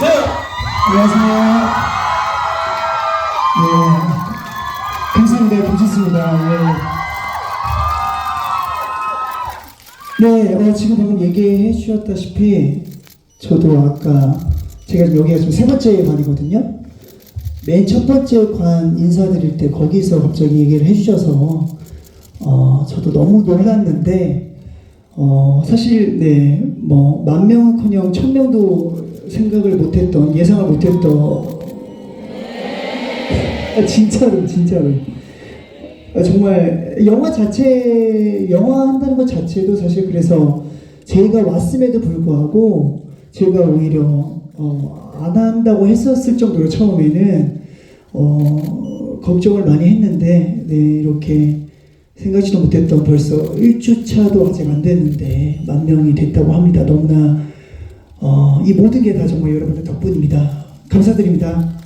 안녕하세요. 네, 감사합니다. 보셨습니다. 네, 네 어, 지금 방금 얘기해 주셨다시피 저도 아까 제가 여기가 지금 세 번째 관이거든요. 맨 첫 번째 관 인사드릴 때 거기서 갑자기 얘기를 해주셔서 어, 저도 너무 놀랐는데 어, 사실 네, 뭐 만 명은커녕 천 명도 생각을 못했던 예상을 못했던 아, 진짜로 진짜로 아, 정말 영화 자체 영화 한다는 것 자체도 사실 그래서 제가 왔음에도 불구하고 제가 오히려 어, 안 한다고 했었을 정도로 처음에는 어, 걱정을 많이 했는데 네, 이렇게 생각지도 못했던 벌써 1주차도 아직 안 됐는데 만 명이 됐다고 합니다. 너무나 어, 이 모든 게 다 정말 여러분들 덕분입니다. 감사드립니다.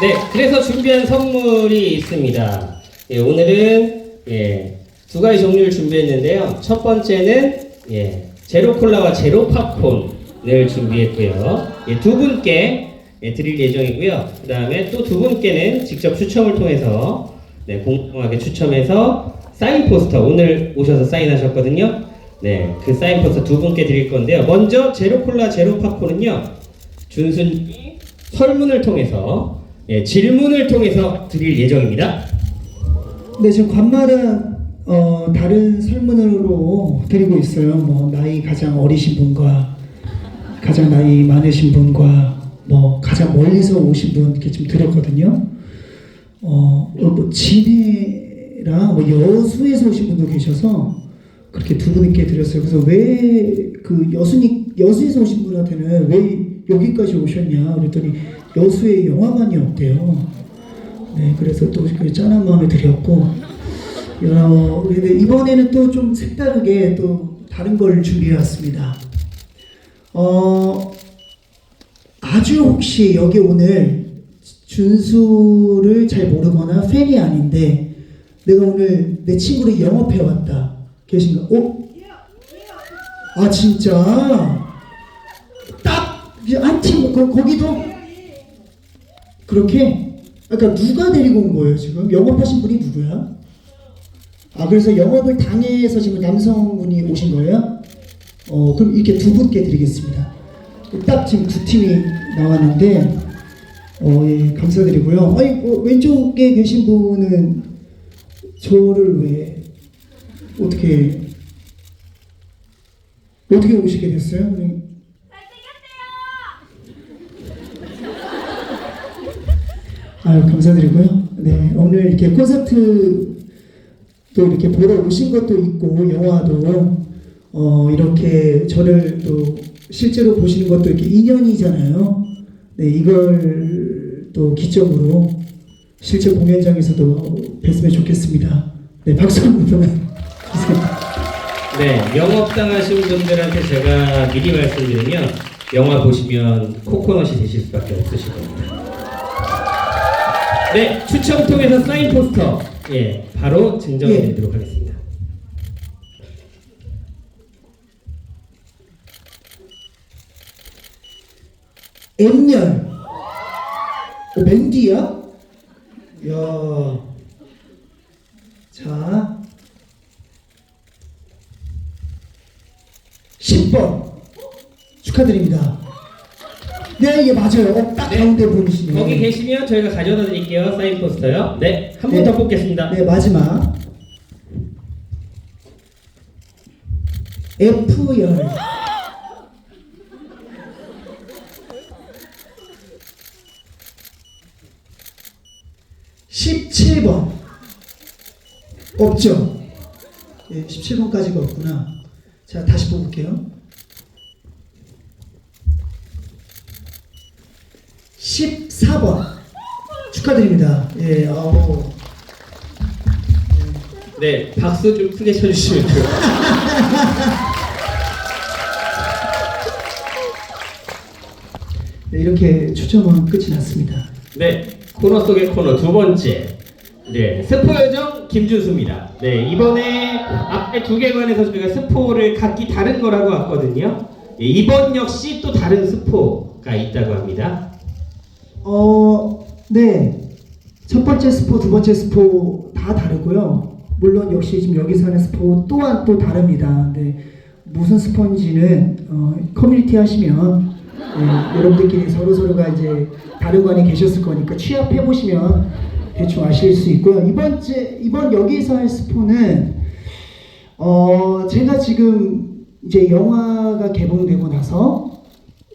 네, 그래서 준비한 선물이 있습니다. 예, 오늘은 예, 두 가지 종류를 준비했는데요. 첫 번째는 예, 제로 콜라와 제로 팝콘을 준비했고요. 예, 두 분께 예, 드릴 예정이고요. 그 다음에 또 두 분께는 직접 추첨을 통해서 네, 공평하게 추첨해서 사인 포스터 오늘 오셔서 사인하셨거든요. 네, 그 사인 포스터 두 분께 드릴 건데요. 먼저 제로 콜라 제로 팝콘은요. 준순이 설문을 통해서 예, 질문을 통해서 드릴 예정입니다. 네, 지금 관마다 어, 다른 설문으로 드리고 있어요. 뭐 나이 가장 어리신 분과 가장 나이 많으신 분과 뭐 가장 멀리서 오신 분 이렇게 좀 드렸거든요. 어, 어, 뭐 진해랑 뭐 여수에서 오신 분도 계셔서 그렇게 두 분께 드렸어요. 그래서 왜 그 여수니 여수에서 오신 분한테는 왜 여기까지 오셨냐 그랬더니 여수에 영화관이 없대요. 네, 그래서 또 그 짠한 마음에 드렸고, 어, 근데 이번에는 또 좀 색다르게 또 다른 걸 준비해왔습니다. 어, 아주 혹시 여기 오늘 준수를 잘 모르거나 팬이 아닌데, 내가 오늘 내 친구를 영업해 왔다. 계신가? 어? 아, 진짜? 딱, 거, 거기도 그렇게? 그러니까 누가 데리고 온 거예요 지금? 영업하신 분이 누구야? 아 그래서 영업을 당해서 지금 남성분이 오신 거예요? 어 그럼 이렇게 두 분께 드리겠습니다. 딱 지금 두 팀이 나왔는데 어 예 감사드리고요. 아니 어, 왼쪽에 계신 분은 저를 왜 어떻게 어떻게 오시게 됐어요? 아유 감사드리고요. 네 오늘 이렇게 콘서트 또 이렇게 보러 오신 것도 있고 영화도 어 이렇게 저를 또 실제로 보시는 것도 이렇게 인연이잖아요. 네 이걸 또 기점으로 실제 공연장에서도 뵀으면 좋겠습니다. 네 박수 한번. 네, 영업 당하신 분들한테 제가 미리 말씀드리면 영화 보시면 코코넛이 되실 수밖에 없으실 겁니다. 네, 추첨 통해서 사인 포스터 예, 바로 증정해 예. 드리도록 하겠습니다. M열 어, 맨디야? 야. 자. 10번 축하드립니다. 네, 이게 맞아요. 어, 딱 네. 가운데 보이시네요. 거기 계시면 저희가 가져다 드릴게요. 사인 포스터요. 네, 한번 네. 더 뽑겠습니다. 네, 마지막. F열. 십칠 번 없죠? 네, 17번까지가 없구나. 자, 다시 뽑을게요. 14번 축하드립니다. 예, 아우. 네, 박수 좀 크게 쳐주시면 돼요. 네, 이렇게 추첨은 끝이 났습니다. 네, 코너 속의 코너 두 번째. 네, 스포 요정 김준수입니다. 네, 이번에 앞에 두 개관에서 저희가 스포를 각기 다른 거라고 왔거든요. 예, 이번 역시 또 다른 스포가 있다고 합니다. 어, 네. 첫 번째 스포, 두 번째 스포 다 다르고요. 물론 역시 지금 여기서 하는 스포 또한 또 다릅니다. 근데 무슨 스포인지는 어, 커뮤니티 하시면 예, 여러분들끼리 서로 서로가 이제 다른 관에 계셨을 거니까 취합해 보시면 대충 아실 수 있고요. 이번 째 이번 여기서 할 스포는 어 제가 지금 이제 영화가 개봉되고 나서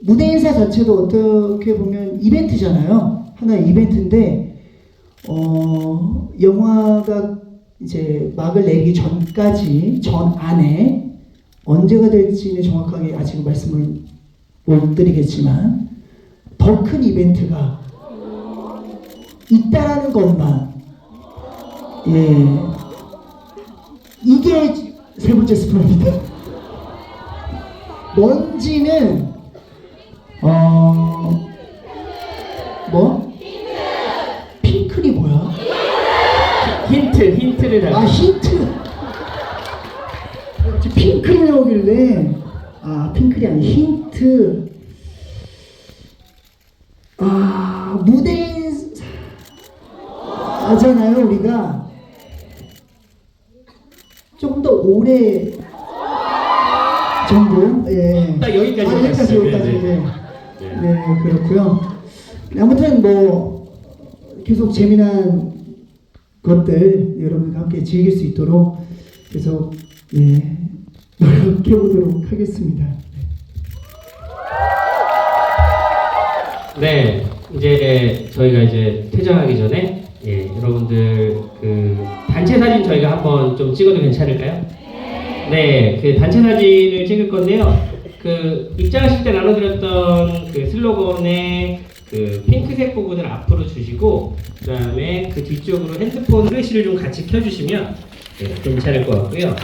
무대 인사 자체도 어떻게 보면 이벤트잖아요. 하나의 이벤트인데 어 영화가 이제 막을 내기 전까지 전 안에 언제가 될지는 정확하게 아직 말씀을 못 드리겠지만 더 큰 이벤트가 있다라는 것만 예 이게 세 번째 스포입니다. 뭔지는 어 뭐? 핑클이 뭐야? 힌트, 힌트를 아 다. 힌트. 핑클이 나오길래 아 핑클이 아니 힌트. 아 무대 하잖아요 우리가 조금 더 오래 정도 예. 딱 여기까지 아, 여기까지. 여기까지 네, 네. 네. 네 그렇고요. 아무튼 뭐 계속 재미난 것들 여러분과 함께 즐길 수 있도록 계속 예 노력해 보도록 하겠습니다. 네, 이제 저희가 이제 퇴장하기 전에 예, 여러분들 그 단체 사진 저희가 한번 좀 찍어도 괜찮을까요? 네, 그 단체 사진을 찍을 건데요. 그 입장하실 때 나눠드렸던 그 슬로건의 그 핑크색 부분을 앞으로 주시고 그 다음에 그 뒤쪽으로 핸드폰 플래시를 좀 같이 켜주시면 네, 괜찮을 것 같고요.